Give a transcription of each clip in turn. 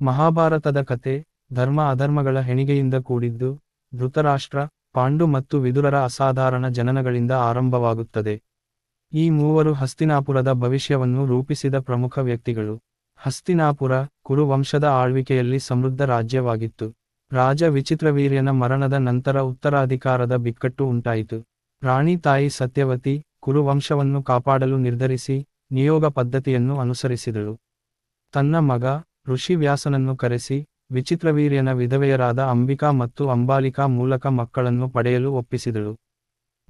ಮಹಾಭಾರತದ ಕತೆ, ಧರ್ಮ ಅಧರ್ಮಗಳ ಹೆಣಿಗೆಯಿಂದ ಕೂಡಿದ್ದು, ಧೃತರಾಷ್ಟ್ರ, ಪಾಂಡು ಮತ್ತು ವಿದುರರ ಅಸಾಧಾರಣ ಜನನಗಳಿಂದ ಆರಂಭವಾಗುತ್ತದೆ. ಈ ಮೂವರು ಹಸ್ತಿನಾಪುರದ ಭವಿಷ್ಯವನ್ನು ರೂಪಿಸಿದ ಪ್ರಮುಖ ವ್ಯಕ್ತಿಗಳು. ಹಸ್ತಿನಾಪುರ, ಕುರು ವಂಶದ ಆಳ್ವಿಕೆಯಲ್ಲಿ ಸಮೃದ್ಧ ರಾಜ್ಯವಾಗಿತ್ತು. ರಾಜ ವಿಚಿತ್ರವೀರ್ಯನ ಮರಣದ ನಂತರ ಉತ್ತರಾಧಿಕಾರದ ಬಿಕ್ಕಟ್ಟು ಉಂಟಾಯಿತು. ರಾಣಿ ತಾಯಿ ಸತ್ಯವತಿ ಕುರುವಂಶವನ್ನು ಕಾಪಾಡಲು ನಿರ್ಧರಿಸಿ ನಿಯೋಗ ಪದ್ಧತಿಯನ್ನು ಅನುಸರಿಸಿದಳು. ತನ್ನ ಮಗ ಋಷಿ ವ್ಯಾಸನನ್ನು ಕರೆಸಿ, ವಿಚಿತ್ರವೀರ್ಯನ ವಿಧವೆಯರಾದ ಅಂಬಿಕಾ ಮತ್ತು ಅಂಬಾಲಿಕಾ ಮೂಲಕ ಮಕ್ಕಳನ್ನು ಪಡೆಯಲು ಒಪ್ಪಿಸಿದಳು.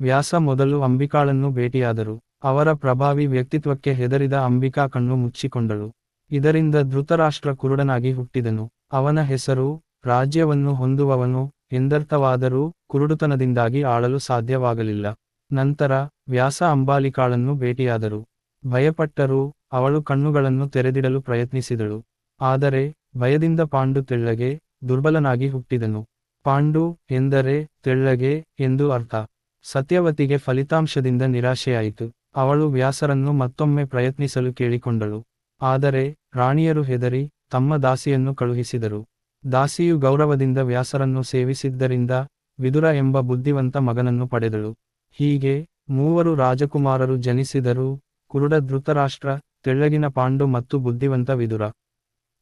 ವ್ಯಾಸ ಮೊದಲು ಅಂಬಿಕಾಳನ್ನು ಭೇಟಿಯಾದರು. ಅವರ ಪ್ರಭಾವಿ ವ್ಯಕ್ತಿತ್ವಕ್ಕೆ ಹೆದರಿದ ಅಂಬಿಕಾ ಕಣ್ಣು ಮುಚ್ಚಿಕೊಂಡಳು. ಇದರಿಂದ ಧೃತರಾಷ್ಟ್ರ ಕುರುಡನಾಗಿ ಹುಟ್ಟಿದನು. ಅವನ ಹೆಸರು, ರಾಜ್ಯವನ್ನು ಹೊಂದುವವನು, ಎಂದರ್ಥವಾದರೂ ಕುರುಡುತನದಿಂದಾಗಿ ಆಳಲು ಸಾಧ್ಯವಾಗಲಿಲ್ಲ. ನಂತರ ವ್ಯಾಸ ಅಂಬಾಲಿಕಾಳನ್ನು ಭೇಟಿಯಾದರು. ಭಯಪಟ್ಟರೂ, ಅವಳು ಕಣ್ಣುಗಳನ್ನು ತೆರೆದಿಡಲು ಪ್ರಯತ್ನಿಸಿದಳು. ಆದರೆ ಭಯದಿಂದ ಪಾಂಡು ತೆಳ್ಳಗೆ ದುರ್ಬಲನಾಗಿ ಹುಟ್ಟಿದನು. ಪಾಂಡು ಎಂದರೆ ತೆಳ್ಳಗೆ ಎಂದು ಅರ್ಥ. ಸತ್ಯವತಿಗೆ ಫಲಿತಾಂಶದಿಂದ ನಿರಾಶೆಯಾಯಿತು. ಅವಳು ವ್ಯಾಸರನ್ನು ಮತ್ತೊಮ್ಮೆ ಪ್ರಯತ್ನಿಸಲು ಕೇಳಿಕೊಂಡಳು. ಆದರೆ ರಾಣಿಯರು ಹೆದರಿ ತಮ್ಮ ದಾಸಿಯನ್ನು ಕಳುಹಿಸಿದರು. ದಾಸಿಯು ಗೌರವದಿಂದ ವ್ಯಾಸರನ್ನು ಸೇವಿಸಿದ್ದರಿಂದ ವಿದುರ ಎಂಬ ಬುದ್ಧಿವಂತ ಮಗನನ್ನು ಪಡೆದಳು. ಹೀಗೆ ಮೂವರು ರಾಜಕುಮಾರರು ಜನಿಸಿದರು ಕುರುಡ ಧೃತರಾಷ್ಟ್ರ ತೆಳ್ಳಗಿನ ಪಾಂಡು ಮತ್ತು ಬುದ್ಧಿವಂತ ವಿದುರ.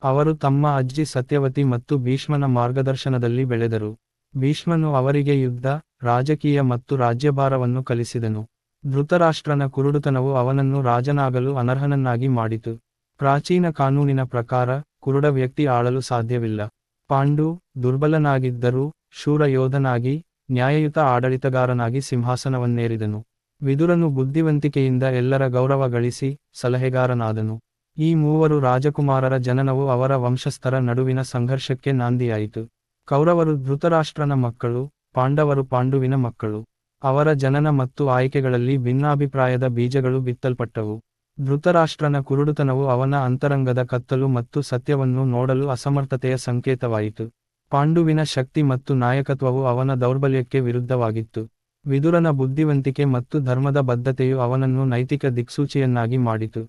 ಅವರು ತಮ್ಮ ಅಜ್ಜಿ ಸತ್ಯವತಿ ಮತ್ತು ಭೀಷ್ಮನ ಮಾರ್ಗದರ್ಶನದಲ್ಲಿ ಬೆಳೆದರು. ಭೀಷ್ಮನು ಅವರಿಗೆ ಯುದ್ಧ, ರಾಜಕೀಯ ಮತ್ತು ರಾಜ್ಯಭಾರವನ್ನು ಕಲಿಸಿದನು. ಧೃತರಾಷ್ಟ್ರನ ಕುರುಡುತನವು ಅವನನ್ನು ರಾಜನಾಗಲು ಅನರ್ಹನನ್ನಾಗಿ ಮಾಡಿತು. ಪ್ರಾಚೀನ ಕಾನೂನಿನ ಪ್ರಕಾರ, ಕುರುಡ ವ್ಯಕ್ತಿ ಆಳಲು ಸಾಧ್ಯವಿಲ್ಲ. ಪಾಂಡು, ದುರ್ಬಲನಾಗಿದ್ದರೂ ಶೂರ ಯೋಧನಾಗಿ ನ್ಯಾಯಯುತ ಆಡಳಿತಗಾರನಾಗಿ ಸಿಂಹಾಸನವನ್ನೇರಿದನು. ವಿದುರನು ಬುದ್ಧಿವಂತಿಕೆಯಿಂದ ಎಲ್ಲರ ಗೌರವ ಗಳಿಸಿ, ಸಲಹೆಗಾರನಾದನು. ಈ ಮೂವರು ರಾಜಕುಮಾರರ ಜನನವು ಅವರ ವಂಶಸ್ಥರ ನಡುವಿನ ಸಂಘರ್ಷಕ್ಕೆ ನಾಂದಿಯಾಯಿತು. ಕೌರವರು ಧೃತರಾಷ್ಟ್ರನ ಮಕ್ಕಳು, ಪಾಂಡವರು ಪಾಂಡುವಿನ ಮಕ್ಕಳು. ಅವರ ಜನನ ಮತ್ತು ಆಯ್ಕೆಗಳಲ್ಲಿ ಭಿನ್ನಾಭಿಪ್ರಾಯದ ಬೀಜಗಳು ಬಿತ್ತಲ್ಪಟ್ಟವು. ಧೃತರಾಷ್ಟ್ರನ ಕುರುಡುತನವು ಅವನ ಅಂತರಂಗದ ಕತ್ತಲು ಮತ್ತು ಸತ್ಯವನ್ನು ನೋಡಲು ಅಸಮರ್ಥತೆಯ ಸಂಕೇತವಾಯಿತು. ಪಾಂಡುವಿನ ಶಕ್ತಿ ಮತ್ತು ನಾಯಕತ್ವವು ಅವನ ದೌರ್ಬಲ್ಯಕ್ಕೆ ವಿರುದ್ಧವಾಗಿತ್ತು. ವಿದುರನ ಬುದ್ಧಿವಂತಿಕೆ ಮತ್ತು ಧರ್ಮದ ಬದ್ಧತೆಯು ಅವನನ್ನು ನೈತಿಕ ದಿಕ್ಸೂಚಿಯನ್ನಾಗಿ ಮಾಡಿತು.